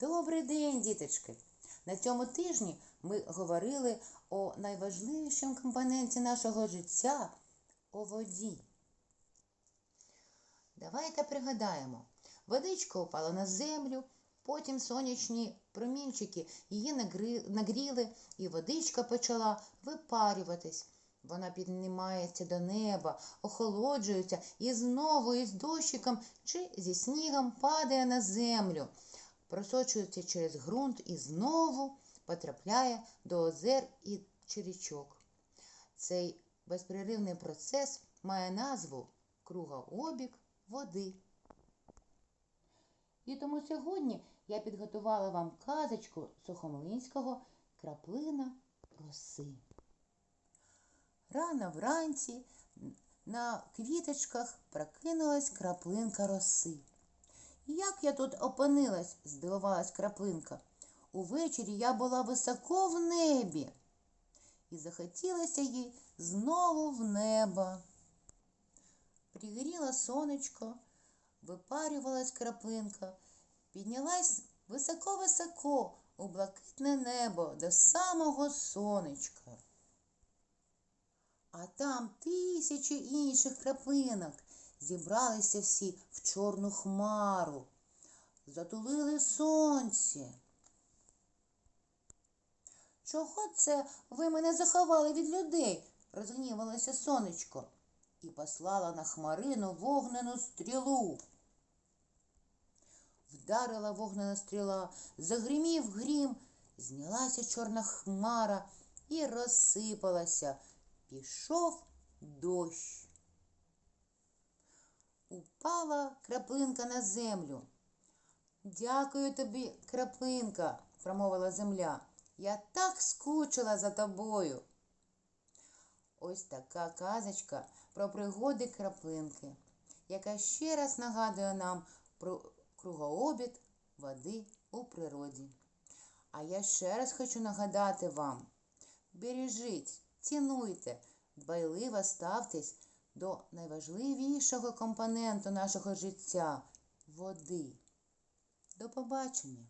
Добрий день, діточки! На цьому тижні ми говорили о найважливішому компоненті нашого життя о воді. Давайте пригадаємо. Водичка упала на землю, потім сонячні промінчики її нагріли, і водичка почала випарюватись. Вона піднімається до неба, охолоджується і знову із дощиком чи зі снігом падає на землю, просочується через ґрунт і знову потрапляє до озер і чи річок. Цей безперервний процес має назву кругообіг води. І тому сьогодні я підготувала вам казочку Сухомлинського краплина роси. Рано вранці на квіточках прокинулась краплинка роси. Як я тут опинилась? здивувалась краплинка. Увечері я була високо в небі. І захотілося їй знову в небо. Пригріло сонечко, випарювалась краплинка, піднялась високо-високо у блакитне небо до самого сонечка. А там тисячі інших краплинок зібралися всі в чорну хмару, затулили сонце. Чого це ви мене заховали від людей? розгнівалося сонечко і послала на хмарину вогнену стрілу. Вдарила вогнена стріла, загримів грім, знялася чорна хмара і розсипалася. Пішов дощ. Упала краплинка на землю. Дякую тобі, краплинка, промовила земля. Я так скучила за тобою. Ось така казочка про пригоди краплинки, яка ще раз нагадує нам про кругообіг води у природі. А я ще раз хочу нагадати вам: бережіть, цінуйте, дбайливо ставтесь до найважливішого компоненту нашого життя води. До побачення!